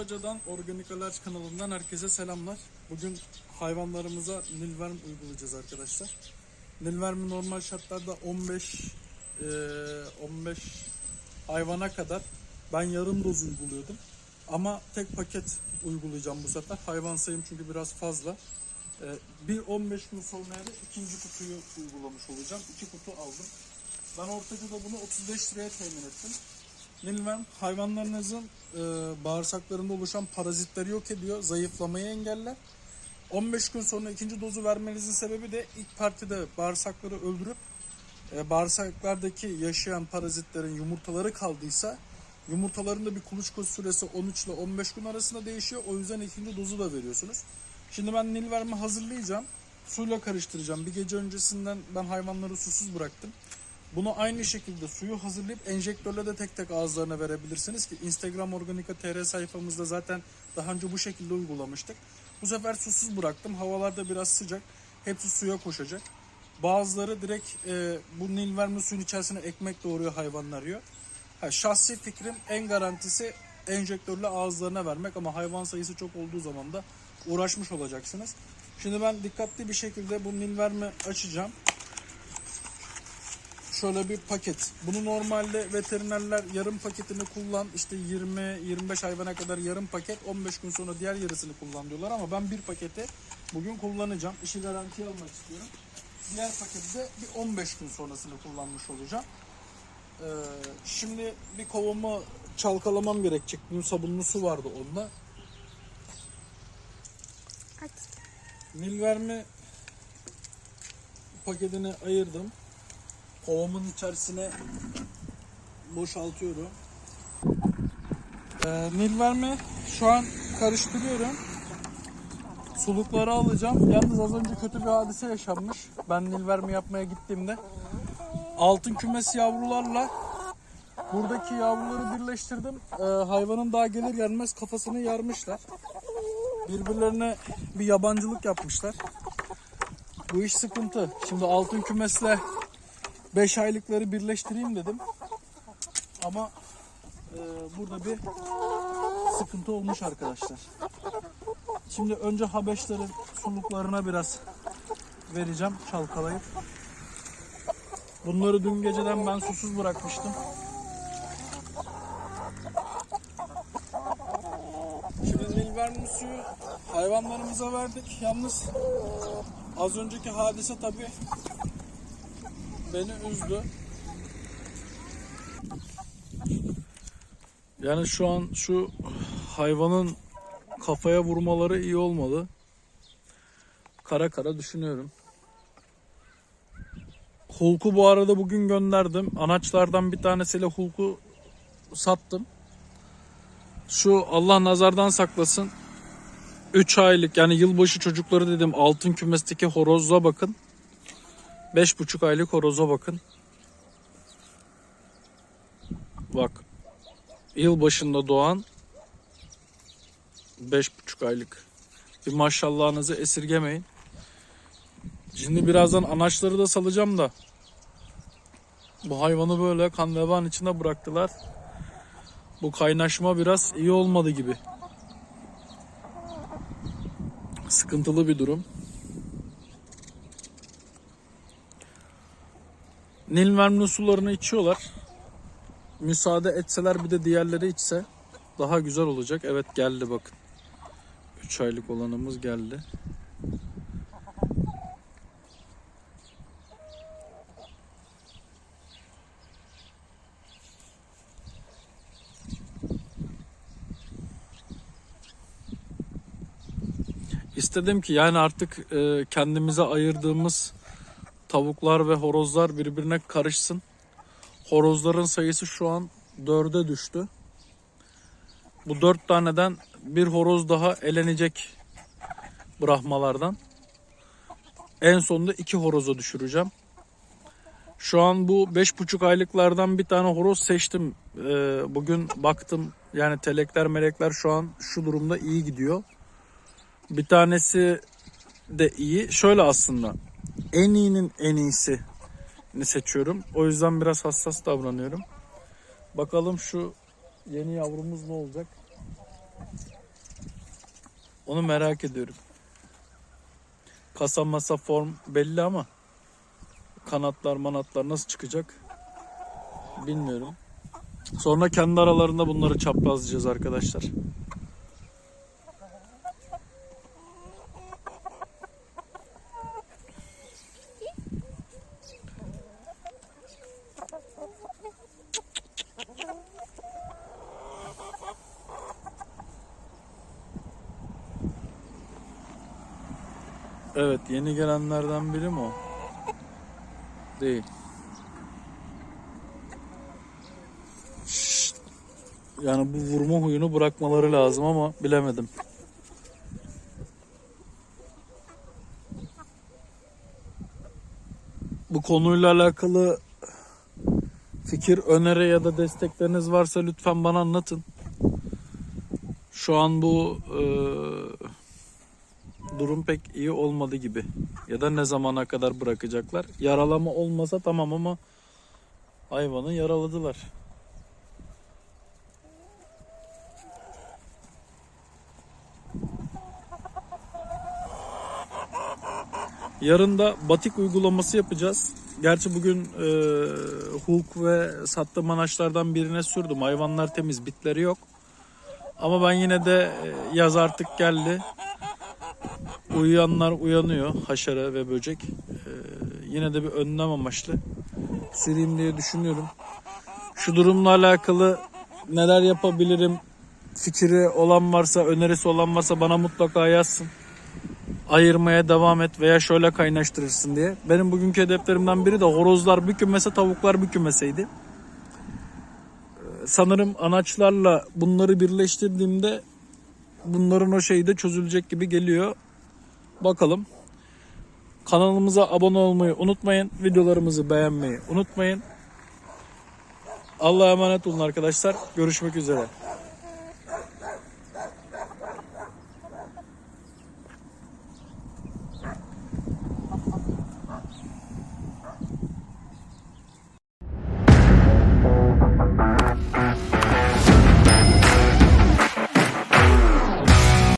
Ortaca'dan Organik Alerj kanalından herkese selamlar. Bugün hayvanlarımıza nilverm uygulayacağız arkadaşlar. Nilvermi normal şartlarda 15 eee, 15 hayvana kadar ben yarım doz uyguluyordum. Ama tek paket uygulayacağım bu sefer. Hayvan sayım çünkü biraz fazla. Eee, bir 15 gün sonra da ikinci kutuyu uygulamış olacağım. İki kutu aldım. Ben Ortaca'da bunu 35 liraya temin ettim. Nilverm hayvanlarınızın e, bağırsaklarında oluşan parazitleri yok ediyor, zayıflamayı engeller. 15 gün sonra ikinci dozu vermenizin sebebi de ilk partide bağırsakları öldürüp e, bağırsaklardaki yaşayan parazitlerin yumurtaları kaldıysa yumurtaların da bir kuluçka süresi 13 ile 15 gün arasında değişiyor. O yüzden ikinci dozu da veriyorsunuz. Şimdi ben Nilverm'i hazırlayacağım. Suyla karıştıracağım. Bir gece öncesinden ben hayvanları susuz bıraktım. Bunu aynı şekilde suyu hazırlayıp enjektörle de tek tek ağızlarına verebilirsiniz ki Instagram Organika TR sayfamızda zaten daha önce bu şekilde uygulamıştık. Bu sefer susuz bıraktım. Havalarda biraz sıcak. Hepsi suya koşacak. Bazıları direkt e, bu nilvermi suyun içerisine ekmek doğuruyor hayvanlar yiyor. Ha, şahsi fikrim en garantisi enjektörle ağızlarına vermek ama hayvan sayısı çok olduğu zaman da uğraşmış olacaksınız. Şimdi ben dikkatli bir şekilde bu nilvermi açacağım şöyle bir paket. Bunu normalde veterinerler yarım paketini kullan işte 20-25 hayvana kadar yarım paket 15 gün sonra diğer yarısını kullan diyorlar ama ben bir paketi bugün kullanacağım. İşi garantiye almak istiyorum. Diğer paketi de bir 15 gün sonrasını kullanmış olacağım. Ee, şimdi bir kovamı çalkalamam gerekecek. Bunun sabunlu su vardı onda. Aç. Nilvermi paketini ayırdım. Kovamın içerisine boşaltıyorum. Ee, Nilvermi şu an karıştırıyorum. Sulukları alacağım. Yalnız az önce kötü bir hadise yaşanmış. Ben Nilvermi yapmaya gittiğimde altın kümes yavrularla buradaki yavruları birleştirdim. Ee, hayvanın daha gelir gelmez kafasını yarmışlar. Birbirlerine bir yabancılık yapmışlar. Bu iş sıkıntı. Şimdi altın kümesle 5 aylıkları birleştireyim dedim. Ama e, burada bir sıkıntı olmuş arkadaşlar. Şimdi önce Habeşlerin suluklarına biraz vereceğim çalkalayıp. Bunları dün geceden ben susuz bırakmıştım. Şimdi nilvermi suyu hayvanlarımıza verdik. Yalnız az önceki hadise tabi beni üzdü. Yani şu an şu hayvanın kafaya vurmaları iyi olmalı. Kara kara düşünüyorum. Hulk'u bu arada bugün gönderdim. Anaçlardan bir tanesiyle Hulk'u sattım. Şu Allah nazardan saklasın. 3 aylık yani yılbaşı çocukları dedim altın kümesteki horoza bakın. 5,5 aylık horoza bakın. Bak. Yıl başında doğan 5,5 aylık. Bir maşallahınızı esirgemeyin. Şimdi birazdan anaçları da salacağım da. Bu hayvanı böyle kan veban içinde bıraktılar. Bu kaynaşma biraz iyi olmadı gibi. Sıkıntılı bir durum. Nilvermli sularını içiyorlar. Müsaade etseler bir de diğerleri içse daha güzel olacak. Evet geldi bakın. 3 aylık olanımız geldi. İstedim ki yani artık e, kendimize ayırdığımız tavuklar ve horozlar birbirine karışsın. Horozların sayısı şu an dörde düştü. Bu dört taneden bir horoz daha elenecek Brahmalardan. En sonunda iki horoza düşüreceğim. Şu an bu beş buçuk aylıklardan bir tane horoz seçtim. Ee, bugün baktım yani telekler melekler şu an şu durumda iyi gidiyor. Bir tanesi de iyi. Şöyle aslında en iyinin en iyisi seçiyorum. O yüzden biraz hassas davranıyorum. Bakalım şu yeni yavrumuz ne olacak? Onu merak ediyorum. Kasa masa form belli ama kanatlar manatlar nasıl çıkacak bilmiyorum. Sonra kendi aralarında bunları çaprazlayacağız arkadaşlar. Evet yeni gelenlerden biri mi o? Değil. Şşt. Yani bu vurma huyunu bırakmaları lazım ama bilemedim. Bu konuyla alakalı fikir, öneri ya da destekleriniz varsa lütfen bana anlatın. Şu an bu eee durum pek iyi olmadı gibi. Ya da ne zamana kadar bırakacaklar. Yaralama olmasa tamam ama hayvanı yaraladılar. Yarın da batik uygulaması yapacağız. Gerçi bugün e, Hulk ve sattığım anaçlardan birine sürdüm. Hayvanlar temiz, bitleri yok. Ama ben yine de e, yaz artık geldi. Uyuyanlar uyanıyor haşere ve böcek. Ee, yine de bir önlem amaçlı süreyim diye düşünüyorum. Şu durumla alakalı neler yapabilirim fikri olan varsa, önerisi olan varsa bana mutlaka yazsın. Ayırmaya devam et veya şöyle kaynaştırırsın diye. Benim bugünkü hedeflerimden biri de horozlar bükülmese tavuklar bükülmeseydi. Ee, Sanırım anaçlarla bunları birleştirdiğimde bunların o şeyi de çözülecek gibi geliyor. Bakalım. Kanalımıza abone olmayı unutmayın. Videolarımızı beğenmeyi unutmayın. Allah'a emanet olun arkadaşlar. Görüşmek üzere.